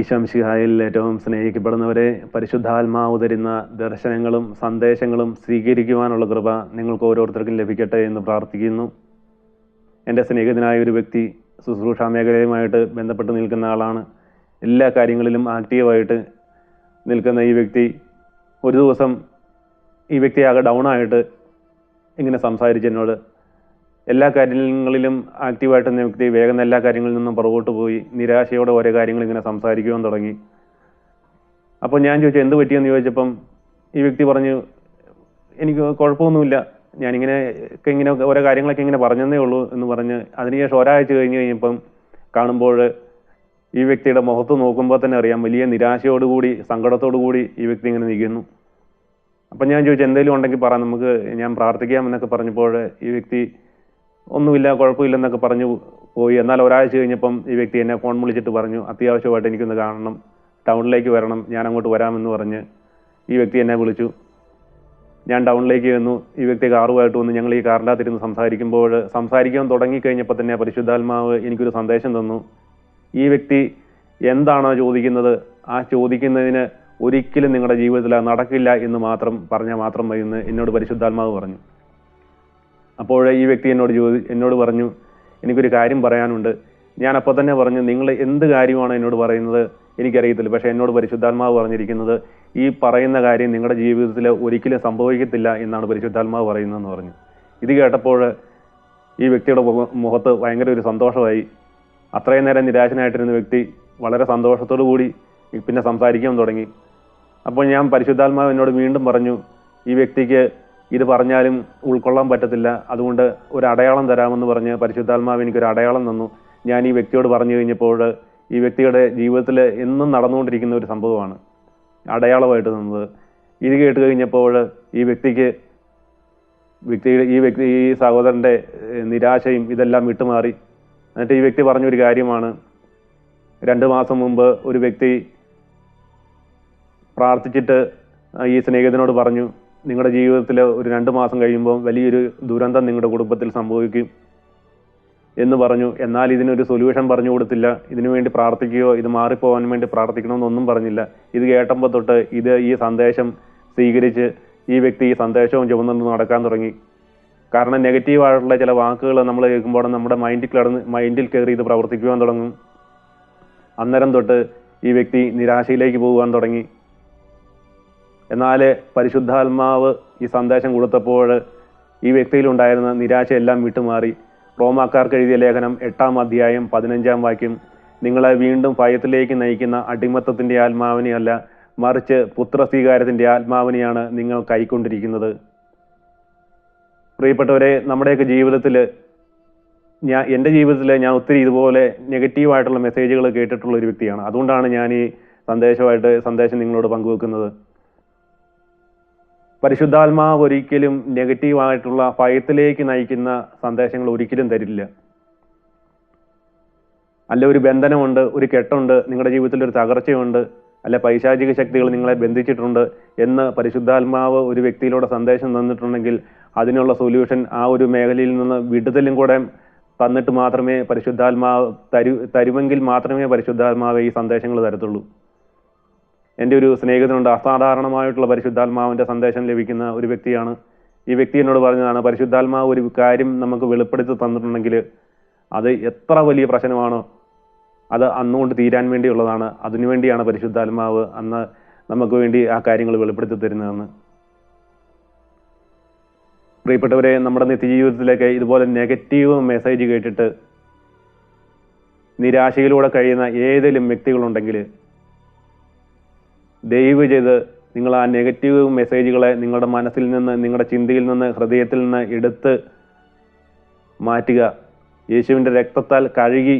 ഈശംഷിഹായിൽ ഏറ്റവും സ്നേഹിക്കപ്പെടുന്നവരെ പരിശുദ്ധാത്മാവ് തരുന്ന ദർശനങ്ങളും സന്ദേശങ്ങളും സ്വീകരിക്കുവാനുള്ള കൃപ നിങ്ങൾക്ക് ഓരോരുത്തർക്കും ലഭിക്കട്ടെ എന്ന് പ്രാർത്ഥിക്കുന്നു. എന്റെ സ്നേഹിതനായ ഒരു വ്യക്തി ശുശ്രൂഷ മേഖലയുമായിട്ട് ബന്ധപ്പെട്ട് നിൽക്കുന്ന ആളാണ്. എല്ലാ കാര്യങ്ങളിലും ആക്റ്റീവായിട്ട് നിൽക്കുന്ന ഈ വ്യക്തി ഒരു ദിവസം ഈ വ്യക്തി ആകെ ഡൗൺ ആയിട്ട് ഇങ്ങനെ സംസാരിച്ചു എല്ലാ കാര്യങ്ങളിലും ആക്റ്റീവായിട്ട് നിന്ന വ്യക്തി വേഗം എല്ലാ കാര്യങ്ങളിൽ നിന്നും പുറകോട്ട് പോയി നിരാശയോടെ ഓരോ കാര്യങ്ങൾ ഇങ്ങനെ സംസാരിക്കുവാൻ തുടങ്ങി. അപ്പോൾ ഞാൻ ചോദിച്ചു എന്ത് പറ്റിയെന്ന്? ചോദിച്ചപ്പം ഈ വ്യക്തി പറഞ്ഞു എനിക്ക് കുഴപ്പമൊന്നുമില്ല. ഞാനിങ്ങനെ ഒക്കെ ഇങ്ങനെ ഓരോ കാര്യങ്ങളൊക്കെ ഇങ്ങനെ പറഞ്ഞതേ ഉള്ളൂ എന്ന് പറഞ്ഞ് അതിനുശേഷം ഒരാഴ്ച കഴിഞ്ഞ് കഴിഞ്ഞപ്പം കാണുമ്പോൾ ഈ വ്യക്തിയുടെ മുഖത്ത് നോക്കുമ്പോൾ തന്നെ അറിയാം വലിയ നിരാശയോടുകൂടി സങ്കടത്തോടുകൂടി ഈ വ്യക്തി ഇങ്ങനെ നിൽക്കുന്നു. അപ്പം ഞാൻ ചോദിച്ചു എന്തെങ്കിലും ഉണ്ടെങ്കിൽ പറ നമുക്ക് ഞാൻ പ്രാർത്ഥിക്കാം എന്നൊക്കെ പറഞ്ഞപ്പോൾ ഈ വ്യക്തി ഒന്നുമില്ല കുഴപ്പമില്ലെന്നൊക്കെ പറഞ്ഞു പോയി. എന്നാൽ ഒരാഴ്ച കഴിഞ്ഞപ്പം ഈ വ്യക്തി എന്നെ ഫോൺ വിളിച്ചിട്ട് പറഞ്ഞു അത്യാവശ്യമായിട്ട് എനിക്കൊന്ന് കാണണം ടൗണിലേക്ക് വരണം ഞാൻ അങ്ങോട്ട് വരാമെന്ന് പറഞ്ഞ് ഈ വ്യക്തി എന്നെ വിളിച്ചു. ഞാൻ ടൗണിലേക്ക് വന്നു ഈ വ്യക്തി കാറുമായിട്ട് വന്നു ഞങ്ങൾ ഈ കാറിന്റെ അകത്തിരുന്ന് സംസാരിക്കുമ്പോൾ സംസാരിക്കാൻ തുടങ്ങിക്കഴിഞ്ഞപ്പോൾ തന്നെ പരിശുദ്ധാത്മാവ് എനിക്കൊരു സന്ദേശം തന്നു. ഈ വ്യക്തി എന്താണോ ചോദിക്കുന്നത് ആ ചോദിക്കുന്നതിന് ഒരിക്കലും നിങ്ങളുടെ ജീവിതത്തിൽ നടക്കില്ല എന്ന് മാത്രം പറഞ്ഞാൽ മാത്രം മതി എന്ന് എന്നോട് പരിശുദ്ധാത്മാവ് പറഞ്ഞു. അപ്പോൾ ഈ വ്യക്തി എന്നോട് ചോദി എന്നോട് പറഞ്ഞു എനിക്കൊരു കാര്യം പറയാനുണ്ട്. ഞാൻ അപ്പോൾ തന്നെ പറഞ്ഞു നിങ്ങൾ എന്ത് കാര്യമാണ് എന്നോട് പറയുന്നത് എനിക്കറിയത്തില്ല. പക്ഷേ എന്നോട് പരിശുദ്ധാത്മാവ് പറഞ്ഞിരിക്കുന്നത് ഈ പറയുന്ന കാര്യം നിങ്ങളുടെ ജീവിതത്തിൽ ഒരിക്കലും സംഭവിക്കത്തില്ല എന്നാണ് പരിശുദ്ധാത്മാവ് പറയുന്നതെന്ന് പറഞ്ഞു. ഇത് കേട്ടപ്പോൾ ഈ വ്യക്തിയുടെ മുഖത്ത് ഭയങ്കര ഒരു സന്തോഷമായി. അത്രയും നേരം നിരാശനായിട്ടിരുന്ന വ്യക്തി വളരെ സന്തോഷത്തോടു കൂടി പിന്നെ സംസാരിക്കാൻ തുടങ്ങി. അപ്പോൾ ഞാൻ പരിശുദ്ധാത്മാവ് എന്നോട് വീണ്ടും പറഞ്ഞു ഈ വ്യക്തിക്ക് ഇത് പറഞ്ഞാലും ഉൾക്കൊള്ളാൻ പറ്റത്തില്ല. അതുകൊണ്ട് ഒരു അടയാളം തരാമെന്ന് പറഞ്ഞ് പരിശുദ്ധാത്മാവ് എനിക്കൊരു അടയാളം തന്നു. ഞാൻ ഈ വ്യക്തിയോട് പറഞ്ഞു കഴിഞ്ഞപ്പോൾ ഈ വ്യക്തിയുടെ ജീവിതത്തിൽ എന്നും നടന്നുകൊണ്ടിരിക്കുന്ന ഒരു സംഭവമാണ് അടയാളമായിട്ട് തന്നത്. ഇത് കേട്ട് കഴിഞ്ഞപ്പോൾ ഈ വ്യക്തിക്ക് വ്യക്തിയുടെ ഈ വ്യക്തി ഈ സഹോദരന്റെ നിരാശയും ഇതെല്ലാം വിട്ടുമാറി. എന്നിട്ട് ഈ വ്യക്തി പറഞ്ഞൊരു കാര്യമാണ്. രണ്ട് മാസം മുമ്പ് ഒരു വ്യക്തി പ്രാർത്ഥിച്ചിട്ട് ഈ സ്നേഹിതനോട് പറഞ്ഞു നിങ്ങളുടെ ജീവിതത്തിൽ ഒരു രണ്ട് മാസം കഴിയുമ്പോൾ വലിയൊരു ദുരന്തം നിങ്ങളുടെ കുടുംബത്തിൽ സംഭവിക്കും എന്ന് പറഞ്ഞു. എന്നാൽ ഇതിനൊരു സൊല്യൂഷൻ പറഞ്ഞു കൊടുത്തില്ല. ഇതിനു വേണ്ടി പ്രാർത്ഥിക്കുകയോ ഇത് മാറിപ്പോകാൻ വേണ്ടി പ്രാർത്ഥിക്കണമെന്നൊന്നും പറഞ്ഞില്ല. ഇത് കേട്ടപ്പോൾ തൊട്ട് ഇത് ഈ സന്ദേശം സ്വീകരിച്ച് ഈ വ്യക്തി ഈ സന്ദേശവും ചുമന്നു നടക്കാൻ തുടങ്ങി. കാരണം നെഗറ്റീവായിട്ടുള്ള ചില വാക്കുകൾ നമ്മൾ കേൾക്കുമ്പോൾ നമ്മുടെ മൈൻഡിൽ കിടന്ന് മൈൻഡിൽ കയറി ഇത് പ്രവർത്തിക്കുവാൻ തുടങ്ങും. അന്നേരം തൊട്ട് ഈ വ്യക്തി നിരാശയിലേക്ക് പോകുവാൻ തുടങ്ങി. എന്നാൽ പരിശുദ്ധാത്മാവ് ഈ സന്ദേശം കൊടുത്തപ്പോൾ ഈ വ്യക്തിയിലുണ്ടായിരുന്ന നിരാശയെല്ലാം വിട്ടുമാറി. റോമാക്കാർക്ക് എഴുതിയ ലേഖനം എട്ടാം അധ്യായം പതിനഞ്ചാം വാക്യം നിങ്ങളെ വീണ്ടും ഭയത്തിലേക്ക് നയിക്കുന്ന അടിമത്തത്തിന്റെ ആത്മാവിനെയല്ല മറിച്ച് പുത്രസ്വീകാരത്തിന്റെ ആത്മാവിനെയാണ് നിങ്ങൾ കൈക്കൊണ്ടിരിക്കുന്നത്. പ്രിയപ്പെട്ടവരെ നമ്മുടെയൊക്കെ ജീവിതത്തിൽ ഞാൻ എന്റെ ജീവിതത്തിൽ ഞാൻ ഒത്തിരി ഇതുപോലെ നെഗറ്റീവായിട്ടുള്ള മെസ്സേജുകൾ കേട്ടിട്ടുള്ള ഒരു വ്യക്തിയാണ്. അതുകൊണ്ടാണ് ഞാൻ ഈ സന്ദേശമായിട്ട് സന്ദേശം നിങ്ങളോട് പങ്കുവെക്കുന്നത്. പരിശുദ്ധാത്മാവ് ഒരിക്കലും നെഗറ്റീവായിട്ടുള്ള ഭയത്തിലേക്ക് നയിക്കുന്ന സന്ദേശങ്ങൾ ഒരിക്കലും തരില്ല. അല്ല ഒരു ബന്ധനമുണ്ട് ഒരു കെട്ടുണ്ട് നിങ്ങളുടെ ജീവിതത്തിൽ ഒരു തകർച്ചയുണ്ട് അല്ല പൈശാചിക ശക്തികൾ നിങ്ങളെ ബന്ധിച്ചിട്ടുണ്ട് എന്ന് പരിശുദ്ധാത്മാവ് ഒരു വ്യക്തിയിലൂടെ സന്ദേശം തന്നിട്ടുണ്ടെങ്കിൽ അതിനുള്ള സൊല്യൂഷൻ ആ ഒരു മേഖലയിൽ നിന്ന് വിടുതലും കൂടെ തന്നിട്ട് മാത്രമേ പരിശുദ്ധാത്മാവ് തരു തരുമെങ്കിൽ മാത്രമേ പരിശുദ്ധാത്മാവ് ഈ സന്ദേശങ്ങൾ തരത്തുള്ളൂ. എന്റെ ഒരു സ്നേഹിതനുണ്ട്. അസാധാരണമായിട്ടുള്ള പരിശുദ്ധാത്മാവിന്റെ സന്ദേശം ലഭിക്കുന്ന ഒരു വ്യക്തിയാണ്. ഈ വ്യക്തി എന്നോട് പറഞ്ഞതാണ് പരിശുദ്ധാത്മാവ് ഒരു കാര്യം നമുക്ക് വെളിപ്പെടുത്തി തന്നിട്ടുണ്ടെങ്കിൽ അത് എത്ര വലിയ പ്രശ്നമാണോ അത് അന്നുകൊണ്ട് തീരാൻ വേണ്ടിയുള്ളതാണ്. അതിനുവേണ്ടിയാണ് പരിശുദ്ധാത്മാവ് അന്ന് നമുക്ക് വേണ്ടി ആ കാര്യങ്ങൾ വെളിപ്പെടുത്തി തരുന്നതെന്ന്. പ്രിയപ്പെട്ടവരെ നമ്മുടെ നിത്യജീവിതത്തിലേക്ക് ഇതുപോലെ നെഗറ്റീവ് മെസ്സേജ് കേട്ടിട്ട് നിരാശയിലൂടെ കഴിയുന്ന ഏതെങ്കിലും വ്യക്തികളുണ്ടെങ്കിൽ ദയവ് ചെയ്ത് നിങ്ങൾ ആ നെഗറ്റീവ് മെസ്സേജുകളെ നിങ്ങളുടെ മനസ്സിൽ നിന്ന് നിങ്ങളുടെ ചിന്തയിൽ നിന്ന് ഹൃദയത്തിൽ നിന്ന് എടുത്ത് മാറ്റുക. യേശുവിന്റെ രക്തത്താൽ കഴുകി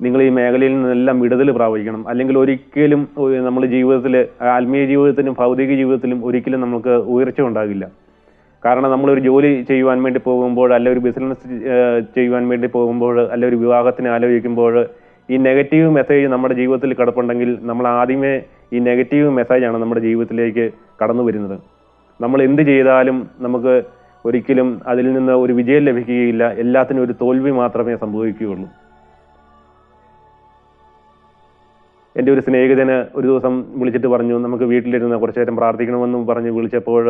നിങ്ങൾ ഈ മേഖലയിൽ നിന്നെല്ലാം വിടുതൽ പ്രാപിക്കണം. അല്ലെങ്കിൽ ഒരിക്കലും നമ്മൾ ജീവിതത്തിൽ ആത്മീയ ജീവിതത്തിലും ഭൗതിക ജീവിതത്തിലും ഒരിക്കലും നമുക്ക് ഉയർച്ച ഉണ്ടാകില്ല. കാരണം നമ്മളൊരു ജോലി ചെയ്യുവാൻ വേണ്ടി പോകുമ്പോൾ അല്ല ഒരു ബിസിനസ് ചെയ്യുവാൻ വേണ്ടി പോകുമ്പോൾ അല്ല ഒരു വിവാഹത്തിന് ആലോചിക്കുമ്പോൾ ഈ നെഗറ്റീവ് മെസ്സേജ് നമ്മുടെ ജീവിതത്തിൽ കിടപ്പുണ്ടെങ്കിൽ നമ്മൾ ആദ്യമേ ഈ നെഗറ്റീവ് മെസ്സേജാണ് നമ്മുടെ ജീവിതത്തിലേക്ക് കടന്നു വരുന്നത്. നമ്മൾ എന്ത് ചെയ്താലും നമുക്ക് ഒരിക്കലും അതിൽ നിന്ന് ഒരു വിജയം ലഭിക്കുകയില്ല. എല്ലാത്തിനും ഒരു തോൽവി മാത്രമേ സംഭവിക്കുകയുള്ളൂ. എന്റെ ഒരു സ്നേഹിതന് ഒരു ദിവസം വിളിച്ചിട്ട് പറഞ്ഞു നമുക്ക് വീട്ടിലിരുന്ന് കുറച്ചു നേരം പ്രാർത്ഥിക്കണമെന്നും പറഞ്ഞ് വിളിച്ചപ്പോൾ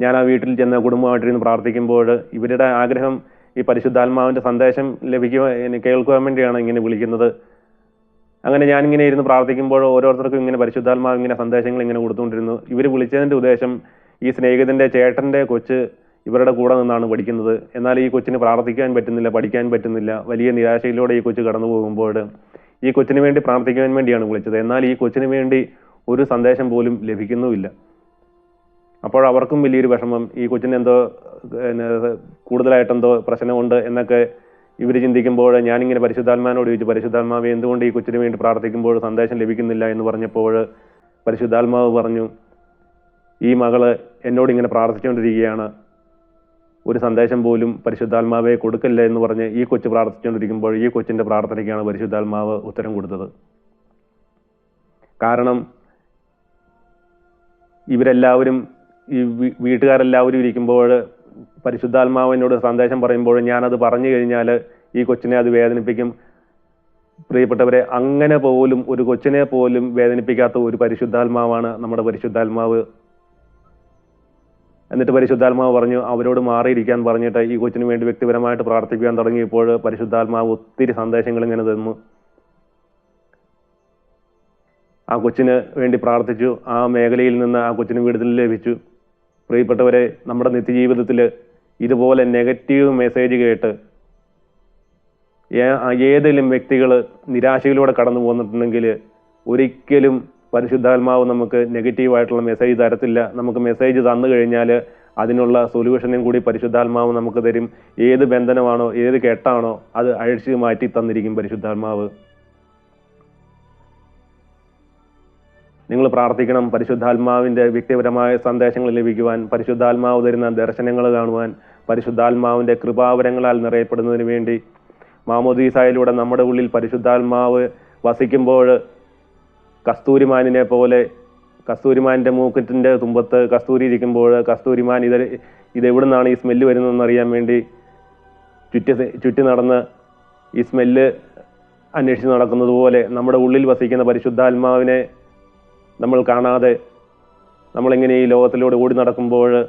ഞാൻ ആ വീട്ടിൽ ചെന്ന് കുടുംബമായിട്ടിരുന്ന് പ്രാർത്ഥിക്കുമ്പോൾ ഇവരുടെ ആഗ്രഹം ഈ പരിശുദ്ധാത്മാവിന്റെ സന്ദേശം ലഭിക്കുവാൻ കേൾക്കുവാൻ വേണ്ടിയാണ് ഇങ്ങനെ വിളിക്കുന്നത്. അങ്ങനെ ഞാനിങ്ങനെ ഇരുന്ന് പ്രാർത്ഥിക്കുമ്പോൾ ഓരോരുത്തർക്കും ഇങ്ങനെ പരിശുദ്ധാത്മാവ് ഇങ്ങനെ സന്ദേശങ്ങൾ ഇങ്ങനെ കൊടുത്തുകൊണ്ടിരുന്നു. ഇവർ വിളിച്ചതിന്റെ ഉദ്ദേശം ഈ സ്നേഹിതന്റെ ചേട്ടന്റെ കൊച്ച് ഇവരുടെ കൂടെ നിന്നാണ് പഠിക്കുന്നത്. എന്നാൽ ഈ കൊച്ചിന് പ്രാർത്ഥിക്കാൻ പറ്റുന്നില്ല പഠിക്കാൻ പറ്റുന്നില്ല. വലിയ നിരാശയിലൂടെ ഈ കൊച്ചു കടന്നു പോകുമ്പോൾ ഈ കൊച്ചിന് വേണ്ടി പ്രാർത്ഥിക്കാൻ വേണ്ടിയാണ് വിളിച്ചത്. എന്നാൽ ഈ കൊച്ചിന് വേണ്ടി ഒരു സന്ദേശം പോലും ലഭിക്കുന്നുമില്ല. അപ്പോൾ അവർക്കും വലിയൊരു വിഷമം. ഈ കൊച്ചിന് എന്തോ പിന്നെ കൂടുതലായിട്ടെന്തോ പ്രശ്നമുണ്ട് എന്നൊക്കെ ഇവർ ചിന്തിക്കുമ്പോൾ ഞാനിങ്ങനെ പരിശുദ്ധാത്മാനോട് ചോദിച്ചു പരിശുദ്ധാത്മാവ് എന്തുകൊണ്ട് ഈ കൊച്ചിന് വേണ്ടി പ്രാർത്ഥിക്കുമ്പോൾ സന്ദേശം ലഭിക്കുന്നില്ല? എന്ന് പറഞ്ഞപ്പോൾ പരിശുദ്ധാത്മാവ് പറഞ്ഞു ഈ മകൾ എന്നോട് ഇങ്ങനെ പ്രാർത്ഥിച്ചുകൊണ്ടിരിക്കുകയാണ്. ഒരു സന്ദേശം പോലും പരിശുദ്ധാത്മാവെ കൊടുക്കില്ല? എന്ന് പറഞ്ഞ് ഈ കൊച്ചു പ്രാർത്ഥിച്ചുകൊണ്ടിരിക്കുമ്പോൾ ഈ കൊച്ചിന്റെ പ്രാർത്ഥനയ്ക്കാണ് പരിശുദ്ധാത്മാവ് ഉത്തരം കൊടുത്തത്. കാരണം ഇവരെല്ലാവരും ഈ വീട്ടുകാരെല്ലാവരും ഇരിക്കുമ്പോൾ പരിശുദ്ധാത്മാവിനോട് സന്ദേശം പറയുമ്പോൾ ഞാനത് പറഞ്ഞു കഴിഞ്ഞാൽ ഈ കൊച്ചിനെ അത് വേദനിപ്പിക്കും. പ്രിയപ്പെട്ടവരെ അങ്ങനെ പോലും ഒരു കൊച്ചിനെ പോലും വേദനിപ്പിക്കാത്ത ഒരു പരിശുദ്ധാത്മാവാണ് നമ്മുടെ പരിശുദ്ധാത്മാവ്. എന്നിട്ട് പരിശുദ്ധാത്മാവ് പറഞ്ഞു അവരോട് മാറിയിരിക്കാൻ പറഞ്ഞിട്ട് ഈ കൊച്ചിന് വേണ്ടി വ്യക്തിപരമായിട്ട് പ്രാർത്ഥിക്കാൻ തുടങ്ങിയപ്പോൾ പരിശുദ്ധാത്മാവ് ഒത്തിരി സന്ദേശങ്ങൾ ഇങ്ങനെ തന്നു. ആ കൊച്ചിന് വേണ്ടി പ്രാർത്ഥിച്ചു. ആ മേഖലയിൽ നിന്ന് ആ കൊച്ചിന് വിടുതൽ ലഭിച്ചു. പ്രിയപ്പെട്ടവരെ നമ്മുടെ നിത്യജീവിതത്തിൽ ഇതുപോലെ നെഗറ്റീവ് മെസ്സേജ് കേട്ട് ഏതെങ്കിലും വ്യക്തികൾ നിരാശയിലൂടെ കടന്നു പോന്നിട്ടുണ്ടെങ്കിൽ ഒരിക്കലും പരിശുദ്ധാത്മാവ് നമുക്ക് നെഗറ്റീവായിട്ടുള്ള മെസ്സേജ് തരത്തില്ല. നമുക്ക് മെസ്സേജ് തന്നു കഴിഞ്ഞാൽ അതിനുള്ള സൊല്യൂഷനും കൂടി പരിശുദ്ധാത്മാവ് നമുക്ക് തരും. ഏത് ബന്ധനമാണോ ഏത് കെട്ടാണോ അത് അഴിച്ചു മാറ്റി തന്നിരിക്കും പരിശുദ്ധാത്മാവ്. നിങ്ങൾ പ്രാർത്ഥിക്കണം. പരിശുദ്ധാത്മാവിന്റെ വ്യക്തിപരമായ സന്ദേശങ്ങൾ ലഭിക്കുവാൻ പരിശുദ്ധാത്മാവ് തരുന്ന ദർശനങ്ങൾ കാണുവാൻ പരിശുദ്ധാത്മാവിന്റെ കൃപാവരങ്ങളാൽ നിറയപ്പെടുന്നതിന് വേണ്ടി മാമോദീസായിലൂടെ നമ്മുടെ ഉള്ളിൽ പരിശുദ്ധാത്മാവ് വസിക്കുമ്പോൾ കസ്തൂരിമാനിനെ പോലെ കസ്തൂരിമാനിന്റെ മൂക്കറ്റിന്റെ തുമ്പത്ത് കസ്തൂരി ഇരിക്കുമ്പോൾ കസ്തൂരിമാൻ ഇത് ഇതെവിടുന്നാണ് നിന്നാണ് ഈ സ്മെല്ല് വരുന്നതെന്ന് അറിയാൻ വേണ്ടി ചുറ്റി ചുറ്റി നടന്ന് ഈ സ്മെല്ല് അന്വേഷിച്ച് നടക്കുന്നത് പോലെ നമ്മുടെ ഉള്ളിൽ വസിക്കുന്ന പരിശുദ്ധാത്മാവിനെ നമ്മൾ കാണാതെ നമ്മളിങ്ങനെ ഈ ലോകത്തിലൂടെ ഓടി നടക്കുമ്പോൾ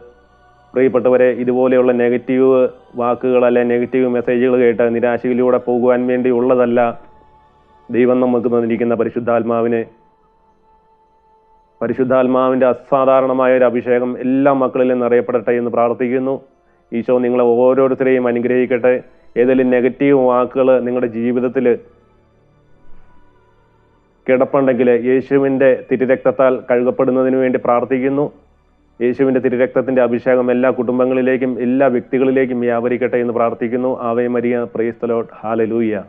പ്രിയപ്പെട്ടവരെ ഇതുപോലെയുള്ള നെഗറ്റീവ് വാക്കുകൾ അല്ലെ നെഗറ്റീവ് മെസ്സേജുകൾ കേട്ട് നിരാശയിലൂടെ പോകുവാൻ വേണ്ടി ഉള്ളതല്ല ദൈവം നമുക്ക് തന്നിരിക്കുന്ന പരിശുദ്ധാത്മാവിനെ. പരിശുദ്ധാത്മാവിന്റെ അസാധാരണമായ ഒരു അഭിഷേകം എല്ലാ മക്കളിലും അറിയപ്പെടട്ടെ എന്ന് പ്രാർത്ഥിക്കുന്നു. ഈശോ നിങ്ങളെ ഓരോരുത്തരെയും അനുഗ്രഹിക്കട്ടെ. ഏതെങ്കിലും നെഗറ്റീവ് വാക്കുകൾ നിങ്ങളുടെ ജീവിതത്തിൽ കിടപ്പുണ്ടെങ്കിൽ യേശുവിന്റെ തിരുരക്തത്താൽ കഴുകപ്പെടുന്നതിനു വേണ്ടി പ്രാർത്ഥിക്കുന്നു. യേശുവിന്റെ തിരുരക്തത്തിന്റെ അഭിഷേകം എല്ലാ കുടുംബങ്ങളിലേക്കും എല്ലാ വ്യക്തികളിലേക്കും വ്യാപരിക്കട്ടെ എന്ന് പ്രാർത്ഥിക്കുന്നു. Ave Maria പ്രേസ്തലോട്ട് hallelujah